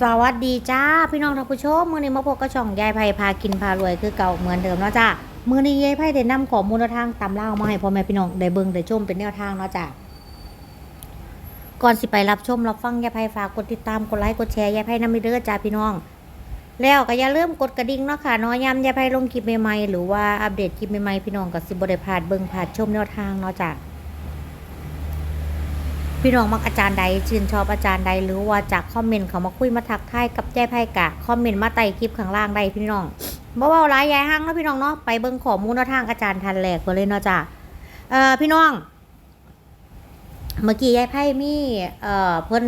สวัสดีจ้าพี่น้องท่านผู้ชมมื้อนี้มาพบกับช่องยายไผ่พากินพารวยคือเก่าเหมือนเดิมเนาะจ้ามื้อนี้ยายไผ่ได้นำข้อมูลแนวทางตำเล่ามาให้พ่อแม่พี่น้องได้เบิ่งได้ชมเป็นแนวทางเนาะจ้าก่อนสิไปรับชมรับฟังยายไผ่ฝากกดติดตามกดไลค์กดแชร์ยายไผ่นำไปเด้อจ้าพี่น้อง แล้วก็อย่าลืมกดกระดิ่งเนาะค่ะนาะยามยายไผ่ลงคลิปใหม่ๆหรือว่าอัปเดตคลิปใหม่ๆพี่น้องก็สิบ่ได้พลาดเบิ่งพลาดชมแนวทางเนาะจ้า พี่น้องมักอาจารย์ใดชื่นชอบอาจารย์ใดหรือว่าจากคอมเมนต์เขามาคุยมาทักทายกับแจ้ไพ่กะคอมเมนต์มาใต้คลิปข้างล่างใดพี่น้องบ่เว้าหลายยายห้างเนาะพี่น้องเนาะไปเบิ่งข้อมูลนทางอาจารย์ทันแหลกเพิ่นเลยเนาะจ้ะเอ่อพี่น้อง เมื่อกี้ยายไพ่มีเอ่อเพิ่น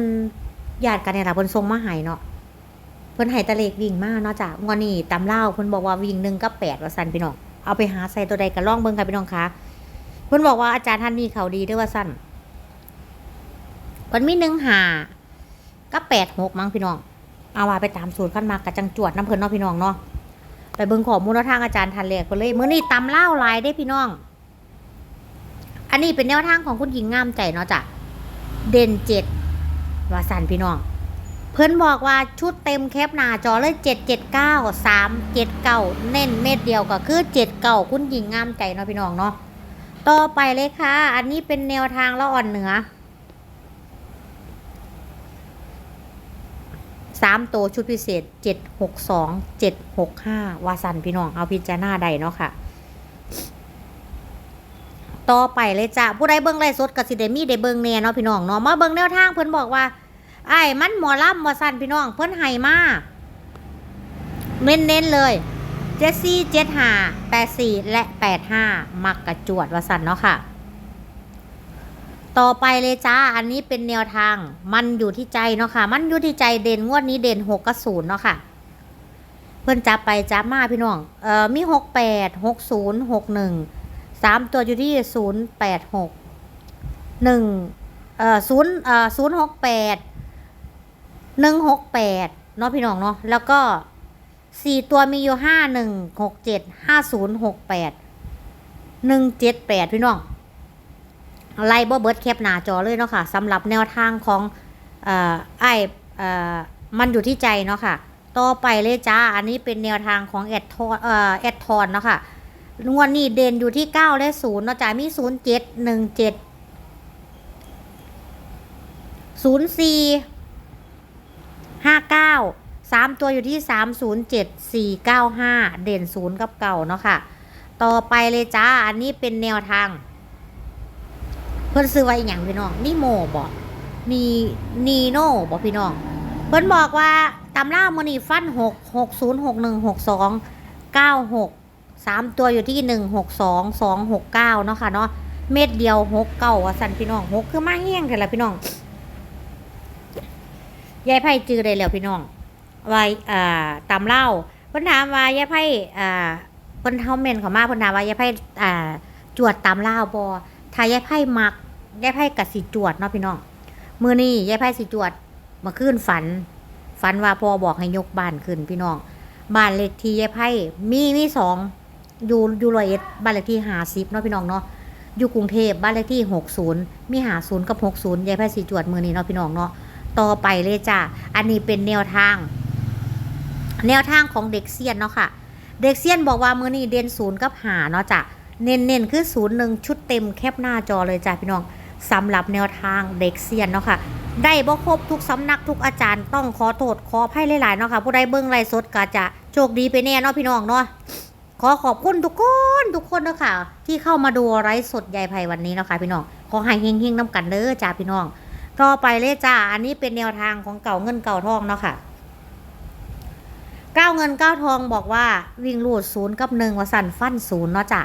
ญาติกันเนี่ยละเพิ่นส่งมาให้เนาะเพิ่นให้ตะเลขวิ่งมากเนาะจ้ะงวดนี้ตำเล่าเพิ่นบอกว่าวิ่งหนึ่งกับแปดว่าซั่นพี่น้องเอาไปหาใส่ตัวใดก็ลองเบิ่งค่ะพี่น้องคะเพิ่นบอกว่าอาจารย์ท่านมีเขาดีด้วยว่าซั่น มันมีหนึ่งหาก็แปดหกมั้งพี่น้อง เอาว่าไปตามสูตรขั้นมากกับจังจวดน้ำเพลินเนาะพี่น้องเนาะไปเบิ่งข้อมูลแนวทางอาจารย์ทันเลยก็เลยมื้อนี้ตำเล่าลายได้พี่น้อง อันนี้เป็นแนวทางของคุณหญิงงามใจเนาะจ้ะเด่นเจ็ดว่าสันพี่น้อง เพิ่นบอกว่าชุดเต็มแคปหน้าจอเลยเจ็ดเจ็ดเก้าสามเจ็ดเก้าเน้นเม็ดเดียวก็คือเจ็ดเก้าคุณหญิงงามใจเนาะพี่น้องเนาะต่อไปเลยค่ะ อันนี้เป็นแนวทางละอ่อนเหนือ สามตัวชุดพิเศษเจ็ดหกสองเจ็ดหกห้าวาสันพี่น้องเอาพิจารณาใดเนาะค่ะ ต่อไปเลยจ้ะผู้ใดเบิ่งไลสดกับสิเดมี่ได้เบิ่งแน่เนาะพี่น้องเนาะมาเบิ่งแนวทางเพิ่นบอกว่าไอ้มันหมอลำวาสันพี่น้องเพิ่นให้มาเน้นเน้นๆเลยเจ็ดสี่เจ็ดห้าแปดสี่และแปดห้ามักกระจวดวาสันเนาะค่ะ ต่อไปเลยจ้า อันนี้เป็นแนวทาง มันอยู่ที่ใจเนาะค่ะ มันอยู่ที่ใจเด่นงวดนี้เด่นหกกับศูนย์เนาะค่ะ เพื่อนจับไปจับมาพี่น้อง เอ่อ มีหกแปดหกศูนย์หกหนึ่งสามตัวอยู่ที่ศูนย์แปดหกหนึ่งเอ่อศูนย์เอ่อศูนย์หกแปดหนึ่งหกแปดเนาะพี่น้องเนาะ แล้วก็สี่ตัวมีอยู่ห้าหนึ่งหกเจ็ดห้าศูนย์หกแปดหนึ่งเจ็ดแปดพี่น้อง ไล่บ่เบิดแคปหน้าจอเลยเนาะค่ะสำหรับแนวทางของเอ่อไอ้เอ่อมันอยู่ที่ใจเนาะค่ะ ต่อไปเลยจ้า อันนี้เป็นแนวทางของแอดทอนเอ่อแอดทอนเนาะค่ะงวดนี้เด่นอยู่ที่ 9 และ 0 เนาะจ้ามี 0 7 1 7 0 4 5 9 3 ตัวอยู่ที่ 3 0 7 4 9 5 เด่น 0 กับเก่าเนาะค่ะ ต่อไปเลยจ้า อันนี้เป็นแนวทาง พิ่นซื้อไว้อย่างพี่น้องนี่โมบอกนีนีโน่บอกพี่น้อง เพิ่นบอกว่าตำรามือนี่ฟันหกหกศูนย์หกหนึ่งหกสองเก้าหกสามตัวอยู่ที่หนึ่งหกสองสองหกเก้าเนาะค่ะเนาะเม็ดเดียวหกเก้าว่าสันพี่น้องหกคือมาเฮี้ยงกันละพี่น้องยายไพ่จือได้แล้วพี่น้องไว้อ่าตำเล่าเพิ่นถามว่ายายไพ่อ่าเพิ่นเฮาเมนเขามาเพิ่นถามว่ายายไพ่อ่าจวดตามเล่าบ่ถ้ายายไพ่มัก ยายไพ่กับสิจวดเนาะพี่น้องมือนี้ยายไพ่สิจวดมาขึ้นฝัน ฝันว่าพ่อบอกให้ยกบ้านขึ้นพี่น้องบ้านเลขที่ยายไพ่มีมีสองอยู่อยู่ร้อยเอ็ดบ้านเลขที่หาสิบเนาะพี่น้องเนาะอยู่กรุงเทพบ้านเลขที่หกศูนย์มีหาศูนย์กับหกศูนย์ยายไพ่สิจวดมือนี้เนาะพี่น้องเนาะต่อไปเลยจ้าอันนี้เป็นแนวทาง แนวทางของเด็กเซียนเนาะค่ะ เด็กเซียนบอกว่ามือนี้เด่นศูนย์กับหาเนาะจ้ะเน้นๆคือศูนย์หนึ่งชุดเต็มแคปหน้าจอเลยจ้ะพี่น้อง สำหรับแนวทางเด็กเซียนเนาะค่ะได้บ่ครบทุกสำนักทุกอาจารย์ต้องขอโทษขออภัยหลายๆเนาะค่ะผู้ใดเบิ่งไลฟ์สดก็จะโชคดีไปแน่เนาะพี่น้องเนาะขอขอบคุณทุกคนทุกคนเนาะค่ะ ที่เข้ามาดูไลฟ์สดยายไพวันนี้เนาะค่ะพี่น้องขอให้เฮงๆน้ำกันเด้อจ้าพี่น้องต่อไปเลยจ้าอันนี้เป็นแนวทางของเก่าเงินเก่าทองเนาะค่ะเก้าเงินเก้าทองบอกว่าวิ่งรูดศูนย์กับหนึ่งว่าสั่นฟันศูนย์เนาะจ้ะ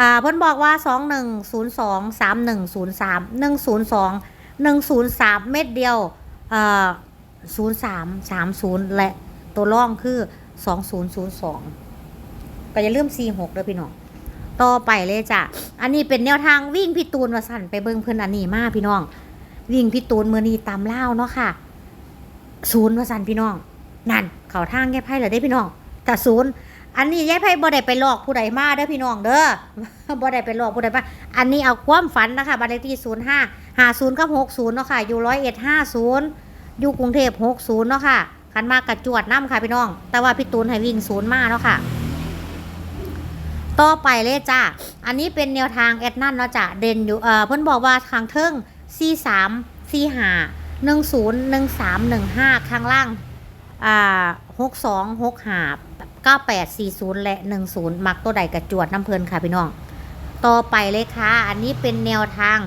อ่าเพิ่นบอกว่าสองหนึ่งศูนย์สองสามหนึ่งศูนย์สามหนึ่งศูนย์สองหนึ่งศูนย์สามเม็ดเดียวอ่าศูนย์สามสามศูนย์และตัวร่องคือสองศูนย์ศูนย์สองก็อย่าลืมสี่หกด้วยพี่น้องต่อไปเลยจ้ะ อันนี้เป็นแนวทางวิ่งพี่ตูนว่าสั่นไปเบิ่งเพิ่นอันนี้มาพี่น้อง วิ่งพี่ตูนมือนี้ตามเล่าเนาะค่ะ ศูนย์ว่าสั่นพี่น้อง นั่น เขาทางแย่ไพ่เลยได้พี่น้องแต่ศูนย์ อันนี้แย่ไพ่บ่ได้ไปหลอกผู้ใดมาเด้อพี่น้องเด้อบ่ได้ไปหลอกผู้ใดมาอันนี้เอาความฝันนะคะบัตรเลขที่ศูนย์ห้าห้าศูนย์กับหกศูนย์เนาะค่ะ อยู่ร้อยเอ็ดห้าศูนย์อยู่กรุงเทพหกศูนย์เนาะค่ะคันมากกระจวดน้ำค่ะพี่น้อง แต่ว่าพี่ตูนให้วิ่งศูนย์มาแล้วค่ะ ต่อไปเลยจ้าอันนี้เป็นแนวทางแอดนั่นเนาะจ้ะเด่นอยู่เอ่อเพิ่นบอกว่าทางเทิง C3 C5 10 13 15ข้างล่างอ่า62 65 98 40 และ 10 มักตัวใดกระจวดน้ำเพลินค่ะพี่น้อง ต่อไปเลยค่ะ อันนี้เป็นแนวทาง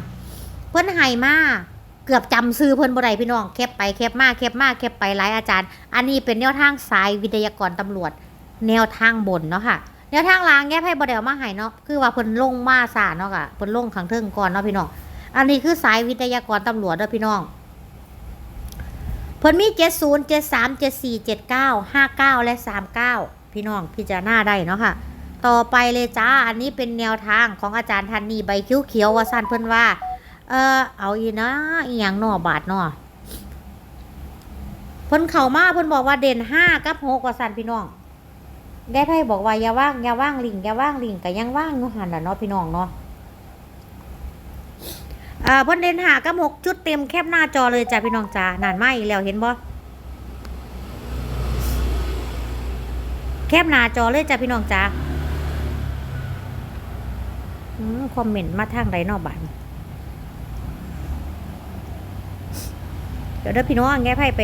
เพิ่นให้มาเกือบจำซื้อเพิ่นบ่ได้พี่น้องแคบไปแคบมาแคบมาแคบไปหลายอาจารย์ อันนี้เป็นแนวทางสายวิทยากรตำรวจ แนวทางบนเนาะค่ะแนวทางล่างแยกให้บ่ได้เอามาให้เนาะคือว่าเพิ่นลงมาซาเนาะค่ะเพิ่นลงข้างเทิงก่อนเนาะพี่น้องอันนี้คือสายวิทยากรตำรวจเด้อพี่น้องเพิ่นมี 70 73 74 79 59 และ 39 พี่น้องพิจารณาได้เนาะค่ะ ต่อไปเลยจ้า อันนี้เป็นแนวทางของอาจารย์ทันนี่ใบคิ้วเขียวว่าสั้นเพิ่นว่า เออเอาอีนะอีหยังหน่อบาทเนาะเพิ่นเข้ามาเพิ่นบอกว่าเด่นห้ากับหกว่าสั้นพี่น้องแก้ไพ่บอกว่าอย่าว่างอย่าว่างลิงอย่าว่างลิงก็ยังว่างอยู่หันน่ะเนาะพี่น้องเนาะอ่าเพิ่นเด่นห้ากับหกชุดเต็มแคบหน้าจอเลยจ้ะพี่น้องจ้านานมาอีกแล้วเห็นบ่ แคบหน้าจอเลยจ้ะพี่น้องจ้าอืมคอมเมนต์มาทางไรนอกบ้านเดี๋ยวเด้อพี่น้องแง่ไพ่ไป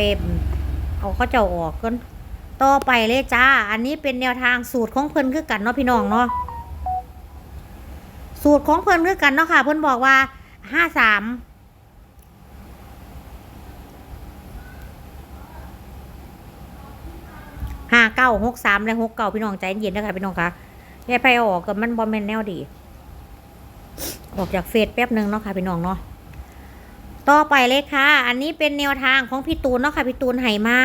เอาเขาเจ้าออกกันต่อไปเลยจ้า อันนี้เป็นแนวทางสูตรของเพิ่นคือกันเนาะพี่น้องเนาะสูตรของเพิ่นคือกันเนาะค่ะ เพิ่นบอกว่าห้าสามห้า เก้าหกสามและหกเก้าพี่น้องใจเย็นนะคะพี่น้องคะแง่ไพ่เออกกันมันบอมเมนแนวดี ออกจากเฟซแป๊บหนึ่งเนาะค่ะพี่น้องเนาะต่อไปเลยค่ะ อันนี้เป็นแนวทางของพี่ตูนเนาะค่ะพี่ตูนไห่มา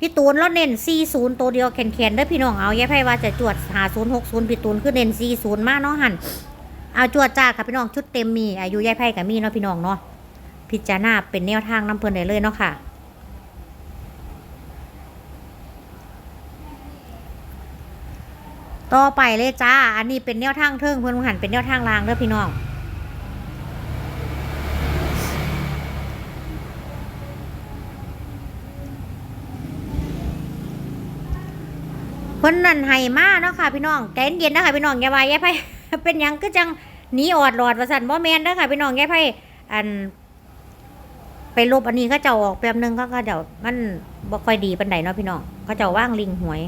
พี่ตูนแล้วเน้น 40 ตัวเดียวแขนๆเด้อพี่น้องเอาย่าไพ่ว่าจะจวด50 60พี่ตูนคือเน้น 40 มากเนาะหันเอาจวดจ้าค่ะพี่น้องชุดเต็มมีอายุยายไพ่กับมีเนาะพี่น้องเนาะพิจารณาเป็นแนวทางน้ำเพลินได้เลยเนาะค่ะ ต่อไปเลยจ้า อันนี้เป็นแนวทางเทิงเพิ่อนหันเป็นแนวทางรางเด้อพี่น้องเพิ่นนั่นให้มาเนาะค่ะพี่น้องใจเย็นๆนะคะพี่น้องอย่าว่าอย่ไผเป็นยังก็จังหนีออดหลอดว่าซั่นบ่แมนเด้อค่ะพี่น้องอย่ไผอัน ไปลบอันนี้เขาเจ้าออกแป๊บนึงเขาก็เดี๋ยวมันบ่ค่อยดีปานใดเนาะพี่น้องเขาเจ้าว่างลิงหวย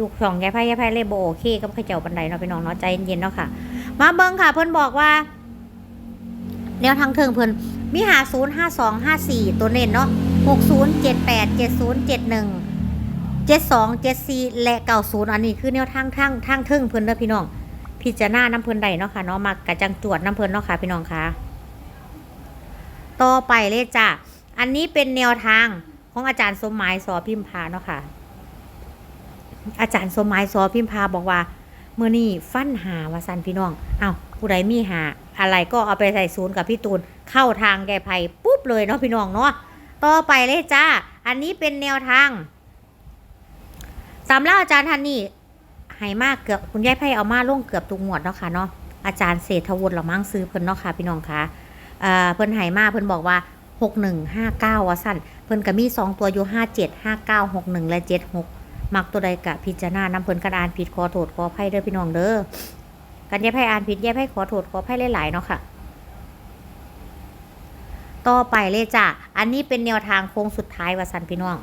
ยุคสองอย่าไผอย่าไผเลยบ่โอเคกับเขาเจ้าปานใดเนาะพี่น้องเนาะใจเย็นๆเนาะค่ะ มาเบิ่งค่ะ เพิ่อนบอกว่า แนวทางเทิงเพิ่อนมีหาศูนย์ห้าสองห้าสี่ตัวเน้นเนาะหกศูนย์เจ็ดแปดเจ็ดศูนย์เจ็ดหนึ่งเจ็ดสองเจ็ดสี่และเก้าศูนย์อันนี้คือแนวทางทางทางเทิงเพิ่อนเด้อพี่น้องพิจารณาน้ำเพิ่นใดเนาะค่ะเนาะมักกะจังจวดน้ำเพิ่นเนาะค่ะพี่น้องค่ะ ต่อไปเลยจ้ะ อันนี้เป็นแนวทางของอาจารย์สมหมายสอพิมพาเนาะค่ะ อาจารย์สมหมายสอพิมพาบอกว่าเมื่อนี้ฟันหาว่าสันพี่น้องเอ้าผู้ใดมีหา อะไรก็เอาไปใส่ศูนย์กับพี่ตูนเข้าทางแก้ไขปุ๊บเลยเนาะพี่น้องเนาะต่อไปเลยจ้า อันนี้เป็นแนวทางสำหรับอาจารย์ท่านนี้ให้มากเกือบคุณยายไพ่เอามาลงเกือบทุกหมวดเนาะค่ะเนาะอาจารย์เศรษฐวุฒิเรามั่งซื้อเพิ่นเนาะค่ะพี่น้องค่ะเอ่อเพิ่นให้มาเพิ่นบอกว่าหกหนึ่งห้าเก้าว่าสั้นเพิ่นก็มีสองตัวอยู่ห้าเจ็ดห้าเก้าหกหนึ่งและเจ็ดหก มักตัวใดกะพิจารณานำเพิ่นกระดานผิดขอโทษขออภัยเด้อพี่น้องเด้อกันยายไพ่อ่านผิดแยายไพ่ขอโทษขออภัยหลายๆเนาะค่ะ ต่อไปเลยจ้ะอันนี้เป็นแนวทางโค้งสุดท้ายว่าสันพี่น้อง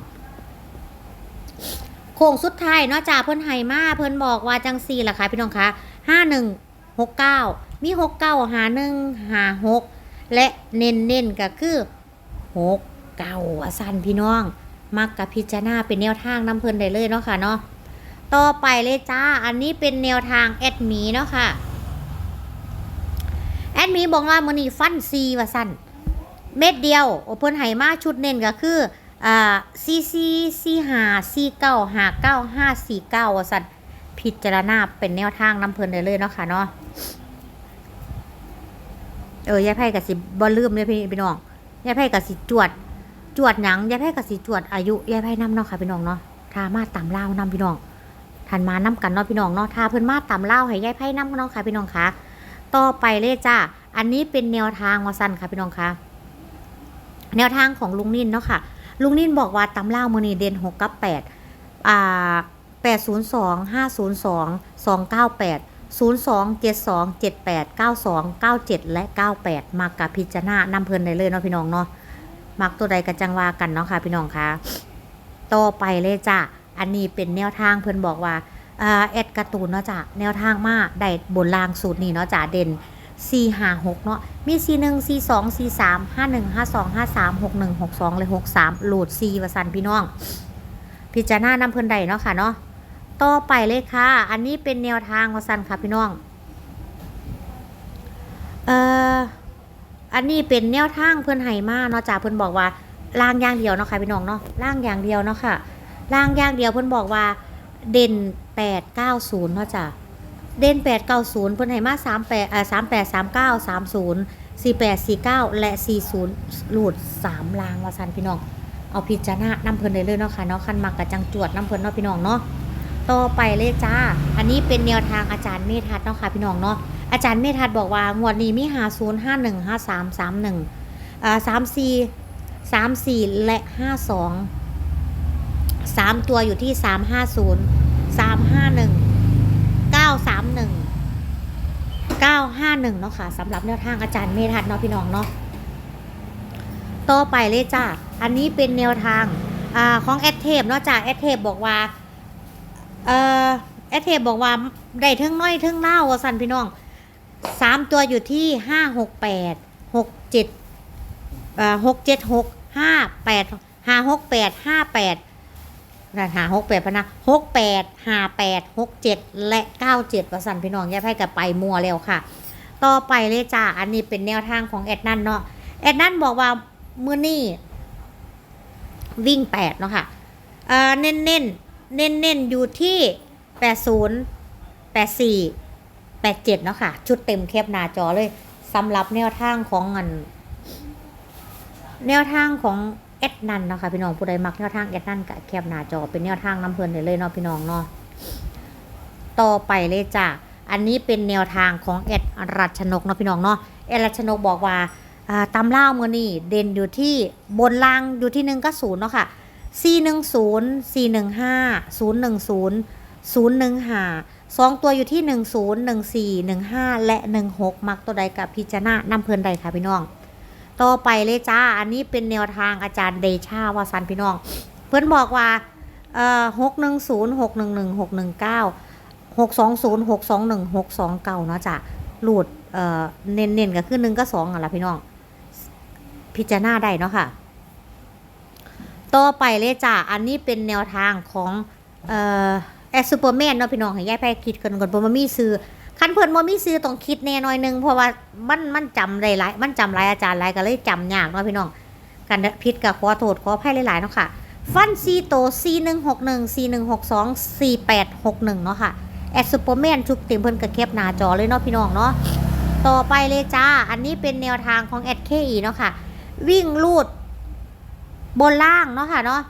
โค้งสุดท้ายเนาะจ้าเพิ่นไห้มาเพิ่นบอกว่าจังซี่ล่ะค่ะพี่น้องคะห้าหนึ่งหกเก้ามีหกเก้าหาหนึ่งหาหกและเน้นเน้นๆก็คือหกเก้าว่าสันพี่น้อง มักกับพิจารณาเป็นแนวทางน้ำเพลินได้เลยเนาะค่ะเนาะต่อไปเลยจ้า อันนี้เป็นแนวทางแอดมีเนาะค่ะ แอดมีบอกว่ามือนี้ฟันซีว่าสั้นเม็ดเดียวโอเพิ่นไห้มาชุดเน้นก็คืออ่าซีซีซีหาซีเก้าหาเก้าห้าสี่เก้าว่าสัตว์พิจารณาเป็นแนวทางนำเพลินได้เลยเนาะค่ะเนาะเออยายไพ่กับสิบ่ลืมเลยพี่พี่น้องยายไพ่กับสิจวด จวดหยังยายไพ่กับสิจวดอายุยายไพ่น้ำเนาะค่ะพี่น้องเนาะทามาตามเล่าวนำพี่น้องทันมานํกันเนาะพี่น้องเนาะทาเพิ่อนมาตามเล่าให้ยายไพ่น้ำเนาะค่ะพี่น้องคะต่อไปเลยจ้าอันนี้เป็นแนวทางวาสันค่ะพี่น้องคะแนวทางของลุงนินเนาะค่ะ ลุงนิ่นบอกว่าตำเล่ามือนีเด่นหกกับแปดอ่าแปดศูนย์สองห้าศูนย์สองสองเก้าแปดศูนย์สองเจ็ดสองเจ็ดแปดเก้าสองเก้าเจ็ดและเก้าแปดมากกับพิจารณานำเพลินได้เลยเนาะพี่น้องเนาะ มักตัวใดกันจังว่ากันเนาะค่ะพี่น้องคะต่อไปเลยจ้ะอันนี้เป็นแนวทางเพิ่อนบอกว่าอ่าแอดการ์ตูนเนาะจ้ะแนวทางมาได้บนรางสูตรนี้เนาะจ้ะเด่น4 5 6เนาะมี4 1 4 2 4 3 5 1 5 2 5 3 6 1 6 2เลย6 3โหลด4วสันพี่น้อง พิจารณานำเพิ่อนใดเนาะค่ะเนาะต่อไปเลยค่ะ อันนี้เป็นแนวทางวสันค่ะพี่น้อง เอ่อ อันนี้เป็นแนวทางเพิ่อนให้มาเนาะจ้าเพิ่อนบอกว่าล่างอย่างเดียวเนาะค่ะพี่น้องเนาะล่างอย่างเดียวเนาะค่ะล่างอย่างเดียวเพิ่อนบอกว่า เด่น890เนาะจ้าเด่น890เพิ่อนให้มา38เอ่อ38 39 30 48 49แปะสี่เก้าและ40หลุด3ลางว่าซันพี่น้องเอาพิจารณานำเพิ่นได้เลยเนาะค่ะเนาะคันมักกะจังจวดนำเพิ่นเนาะพี่น้องเนาะ ต่อไปเลยจ้า อันนี้เป็นแนวทางอาจารย์เมธัศน์เนาะค่ะพี่น้องเนาะ อาจารย์เมธัศน์บอกว่างวดนี้มี50 51 53 31อ่า34 34และ52 3ตัวอยู่ที่350 351 931 951เก้าสามหนึ่งเก้าห้าหนึ่งเนาะค่ะสำหรับแนวทางอาจารย์เมธัศน์เนาะพี่น้องเนาะต่อไปเลยจ้า อันนี้เป็นแนวทางอ่าของแอดเทปเนาะจ้าแอดเทปบอกว่า เออแอดเทปบอกว่าได้เทิงน้อยเทิงเล่าว่าสันพี่น้องสามตัวอยู่ที่ห้าหกแปดหกเจ็ดเอ่อหกเจ็ดหกห้าแปดห้าหกแปดห้าแปดนะหาหกแปดพนะหกแปดห้าแปดหกเจ็ดและเก้าเจ็ดประสันพี่น้องแยกให้กับไปมัวแล้วค่ะ ต่อไปเลยจ้าอันนี้เป็นแนวทางของแอดนันเนาะแอดนันบอกว่ามือนี่วิ่งแปดเนาะค่ะเอ่อเน้นเน้น เน้นๆ อยู่ที่แปดศูนย์แปดสี่แปดเจ็ดเนาะค่ะ ชุดเต็มแคบหน้าจอเลยสำหรับแนวทางของอันแนวทางของแอดนันเนาะค่ะพี่น้องผู้ใดมักแนวทางแอดนันกับแคบหน้าจอเป็นแนวทางน้ำเพลินได้เลยเนาะพี่น้องเนาะต่อไปเลยจ้ะอันนี้เป็นแนวทางของแอดรัชนกเนาะพี่น้องเนาะแอดรัชนกบอกว่าอ่าตำเล่าวมือนี่เด่นอยู่ที่บนล่างอยู่ที่หนึ่งก็ศูนย์เนาะค่ะ สี่หนึ่งศูนย์ซีหนึ่งห้าศูนย์หนึ่งศูนย์ศูนย์หนึ่งห้าสองตัวอยู่ที่หนึ่งศูนย์หนึ่งสี่หนึ่งห้าและหนึ่งหกมักตัวใดกับพิจารณานำเพลินใดค่ะพี่น้อง ต่อไปเลยจ้า อันนี้เป็นแนวทางอาจารย์เดชาวาสันพี่น้อง เพื่อนบอกว่าเอ่อหกหนึ่งศูนย์หกหนึ่งหนึ่งหกหนึ่งเก้าหกสองศูนย์หกสองหนึ่งหกสองเก้าเนาะจ้ะหลุดเอ่อเน้นๆก็คือหนึ่งก็สองอะละพี่น้อง พิจารณาได้เนาะค่ะ ต่อไปเลยจ้าอันนี้เป็นแนวทางของเอ่อแอสซูเปอร์แมนเนาะพี่น้องให้ยายแพ้คิดกันก่อนเพราะมันมีซื้อคันเพิ่นบ่มีซื้อต้องคิดแน่หน่อยหนึงเพราะว่ามันมันจำได้หลายมันจำหลายอาจารย์หลายก็เลยจำยากเนาะพี่น้องกันผิดก็ขอโทษขออภัยหลายๆเนาะค่ะ ฟันซีโต4161 4162 4861เนาะค่ะแอดซูเปอร์แมนชุกเต็มเพิ่นก็แคปหน้าจอเลยเนาะพี่น้องเนาะต่อไปเลยจ้า อันนี้เป็นแนวทางของแอดเคอีเนาะค่ะ วิ่งลูด บนล่างเนาะค่ะเนาะ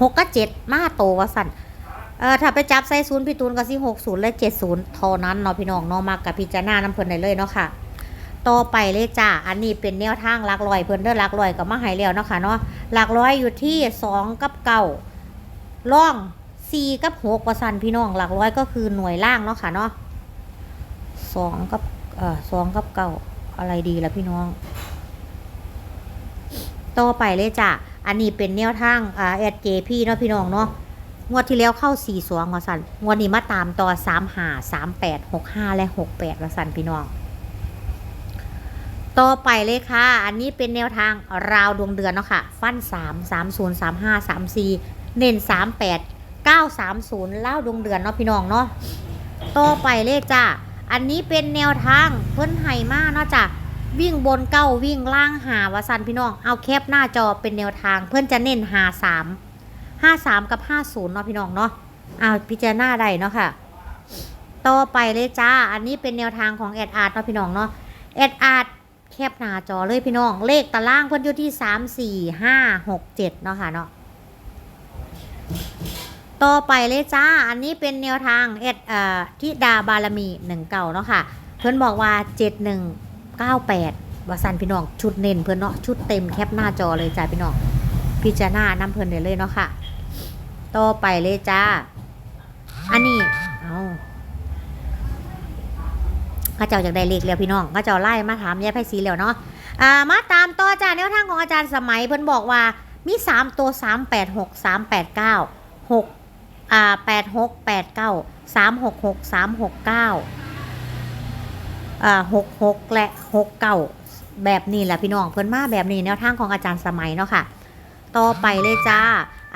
หกกับเจ็ดมาโตวสั่นเออถ้าไปจับใส่ศูนย์พี่ตูนก็สิหกศูนย์และเจ็ดศูนย์เท่านั้นเนาะพี่น้องเนาะมากกับพิจารณาน้ำเพลินได้เลยเนาะค่ะต่อไปเลยจ้า อันนี้เป็นแนวทางหลักลอยเพิ่นเด้อหลักลอยกับมาให้แล้วเนาะค่ะเนาะหลักร้อยอยู่ที่สองกับเก้าล่องสี่กับหกประสันพี่น้องหลักร้อยก็คือหน่วยล่างเนาะค่ะเนาะสองกับเอ่อสองกับเก้าอะไรดีล่ะพี่น้อง ต่อไปเลยจ้ะ อันนี้เป็นแนวทางอ่าแอดเจพี่เนาะพี่น้องเนาะ งวดที่แล้วเข้า4ี่สองวสันงวดนี้มาตามต่อ3หา3 8 6 5 และ 68วสันพี่น้อง ต่อไปเลยค่ะ อันนี้เป็นแนวทางราวดวงเดือนเนาะค่ะ ฟัน 3 3 0 3 5 3 4 เน้น 3 8 9 3 0เล่าดวงเดือนเนาะพี่น้องเนาะ ต่อไปเลขจ้าอันนี้เป็นแนวทางเพิ่นไห่มากเนาะจ้ะ วิ่งบนเก้าวิ่งล่างหาวสันพี่น้อง เอาแคปหน้าจอเป็นแนวทาง เพื่อนจะเน้นหาสามห้าสามกับห้าศูนย์เนาะพี่น้องเนาะเอาพิจารณาได้เนาะค่ะ ต่อไปเลยจ้า อันนี้เป็นแนวทางของแอดอาร์ตเนาะพี่น้องเนาะแอดอาร์ตแคปหน้าจอเลยพี่น้อง เลขตารางเพิ่อนอยู่ที่สามสี่ห้าหกเจ็ดเนาะค่ะเนาะต่อไปเลยจ้า อันนี้เป็นแนวทางเอ็ดเอ่อทิดาบารมีหนึ่งเก่าเนาะค่ะ เพิ่อนบอกว่าเจ็ดหนึ่ง เก้าแปดว่าสันพี่น้องชุดเน้นเพิ่อนเนาะชุดเต็มแคปหน้าจอเลยจ้าพี่น้องพิจารณาน้ำเพิ่นได้เลยเนาะค่ะต่อไปเลยจ้า อันนี้ เอาข้าเจ้าจากได้เลขแล้วพี่น้องข้าเจ้าไล่มาถามยายไพศรีแล้วเนาะ อ่า มาตามต่อจ้าแนวทางของอาจารย์สมัยเพิ่นบอกว่ามีสามตัวสามแปดหกสามแปดเก้าหกอ่าแปดหกแปดเก้าสามหกหกสามหกเก้า อ่าหกหกและหกเก้าแบบนี้แหละพี่น้องเพิ่อนมาแบบนี้แนวทางของอาจารย์สมัยเนาะค่ะ ต่อไปเลยจ้า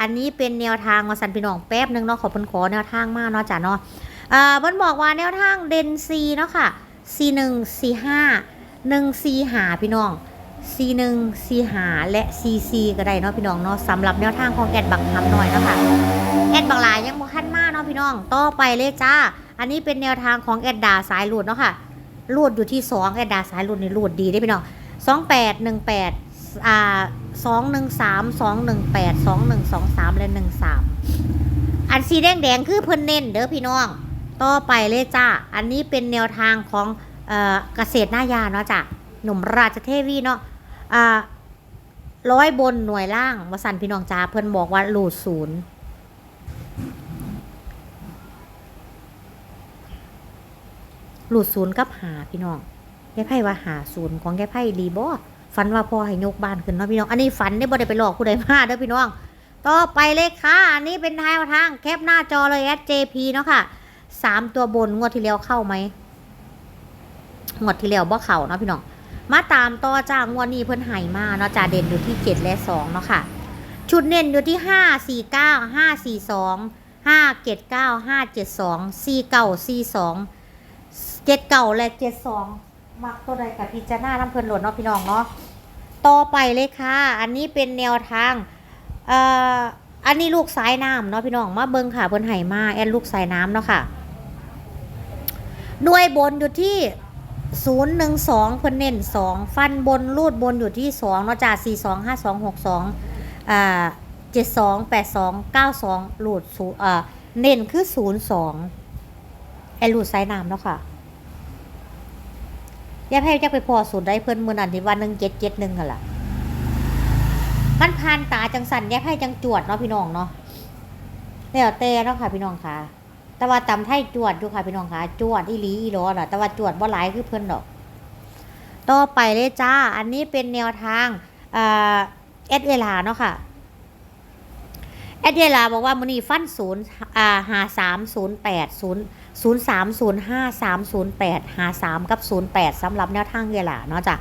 อันนี้เป็นแนวทางมาสันพี่น้องแป๊บนึงเนาะขอเพิ่นขอแนวทางมากเนาะจ้ะเนาะอ่าเพิ่นบอกว่าแนวทางเดนซีเนาะค่ะ C 1 C 5 1 C หาพี่น้อง C 1 C หาและ C C ก็ได้เนาะพี่น้องเนาะสำหรับแนวทางของแอดบักทำหน่อยเนาะค่ะแอดบักหลายยังบ่คันมากเนาะพี่น้องต่อไปเลยจ้า อันนี้เป็นแนวทางของแอดดาสายหลุดเนาะค่ะ หลุดอยู่ที่2แอดดาสายหลุดนี่หลุดดีได้พี่น้อง28 18อ่า213 218 2123และ13อันสีแดงแดงคือเพิ่นเน้นเด้อพี่น้อง ต่อไปเลยจ้า อันนี้เป็นแนวทางของเอ่อเกษตรหน้ายาเนาะจ้ะหนุ่มราชเทวีเนาะอ่าร้อยบนหน่วยล่างวสันพี่น้องจ้าเพิ่นบอกว่าหลูดศูนย์ หลูดศูนย์กับหาพี่น้องแกไพ่ว่าหาศูนย์ของแกไพ่ดีบ่ฝันว่าพ่อให้ยกบ้านขึ้นเนาะพี่น้อง อันนี้ฝันได้บ่ได้ไปหลอกผู้ใดมาเด้อพี่น้อง ต่อไปเลยค่ะ อันนี้เป็นทายมาทางแคปหน้าจอเลย SJP เนาะค่ะสามตัวบนงวดที่แล้วเข้าไหมงวดที่แล้วบ่เข่าเนาะพี่น้อง มาตามต่อจ้างวดนี้เพิ่นไห่มาเนาะจ่าเด่นอยู่ที่เจ็ดและสองเนาะค่ะ ชุดเน้นอยู่ที่ห้าสี่เก้าห้าสี่สองห้าเจ็ดเก้าห้าเจ็ดสองสี่เก้าสี่สอง เจ็ดเก้าและเจ็ดสองมักตัวใดกับพิจารณาน้ำเพลินหลดเนาะพี่น้องเนาะต่อไปเลยค่ะ อันนี้เป็นแนวทางเอ่ออันนี้ลูกสายน้ำเนาะพี่น้องมาเบิงค่ะเพิ่นไห้มาแอนลูกสายน้ำเนาะค่ะหน่วยบนอยู่ที่ศูนย์หนึ่งสองเพิ่นเน้นสองฟันบนรูดบนอยู่ที่สองเนาะจ้าสี่สองห้าสองหกสองอ่าเจ็ดสองแปดสองเก้าสองรูดศูนย์อ่าเน้นคือศูนย์สองแอนรูดสายน้ำเนาะค่ะ ย่าให้จักไปพอศูนย์ได้เพิ่อนมือนันที่วันหนึ่งเจ็ดเจ็ดหนึ่งกันล่ะ มันผ่านตาจังสันแยกให้จังจวดเนาะพี่น้องเนาะแล้วแต่เนาะค่ะพี่น้องค่ะ แต่ว่าตำไทยจวดอยู่ค่ะพี่น้องค่ะ จวดอีหลีอีหลอน่ะ แต่ว่าจวดบ่หลายคือเพิ่อนดอก ต่อไปเลยจ้า อันนี้เป็นแนวทางเอ่อเอลาเนาะค่ะ เอสเวลาบอกว่ามื้อนี้ฟันศูนย์อ่าหาสามศูนย์แปดศูนย์ศูนย์สามศูนย์ห้าสามศูนย์แปดหาสามกับศูนย์แปดสำหรับแนวทางเวลาเนาะจ้ะ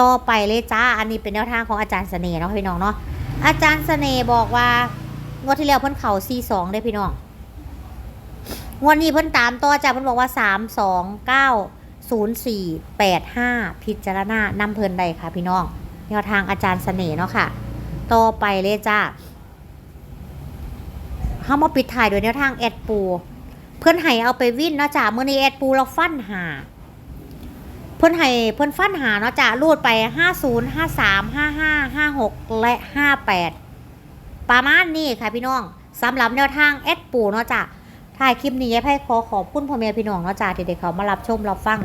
ต่อไปเลยจ้า อันนี้เป็นแนวทางของอาจารย์เสน่ห์เนาะพี่น้องเนาะ อาจารย์เสน่ห์บอกว่างวดที่แล้วเพิ่นเข่าซีสองได้พี่น้อง งวดนี้เพิ่นตามต่อจ้าเพิ่นบอกว่าสามสองเก้าศูนย์สี่แปดห้าพิจารณานำเพิ่นใดค่ะพี่น้อง แนวทางอาจารย์เสน่ห์เนาะค่ะ ต่อไปเลยจ้า เฮามาปิดถ่ายโดยแนวทางแอดปู เพิ่อนให้เอาไปวิ่นเนาะจ้ามื้อนี้แอดปูเราฟันหา เพิ่อนให้เพิ่อนฟันหาเนาะจ้ะรูดไป50 53 55 56และ58ประมาณนี้ค่ะพี่น้องสำหรับแนวทางแอดปูเนาะจ้ะถ่ายคลิปนี้ยายไพ่ขอขอบคุณพ่อแม่พี่น้องเนาะจ้ะที่ได้เขามารับชมรับฟัง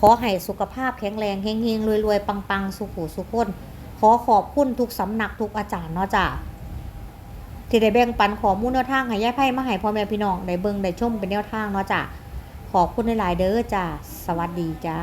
ขอให้สุขภาพแข็งแรงเฮงๆรวยๆปังๆ สุขุสุขคนขอขอบคุณทุกสำนักทุกอาจารย์เนาะจ้ะ ที่ได้แบ่งปันข้อมูลแนวทางให้ยายไพ่มาให้พ่อแม่พี่น้องได้เบิ่งได้ชมเป็นแนวทางเนาะจ้ะขอบคุณหลายๆเด้อจ้ะสวัสดีจ้า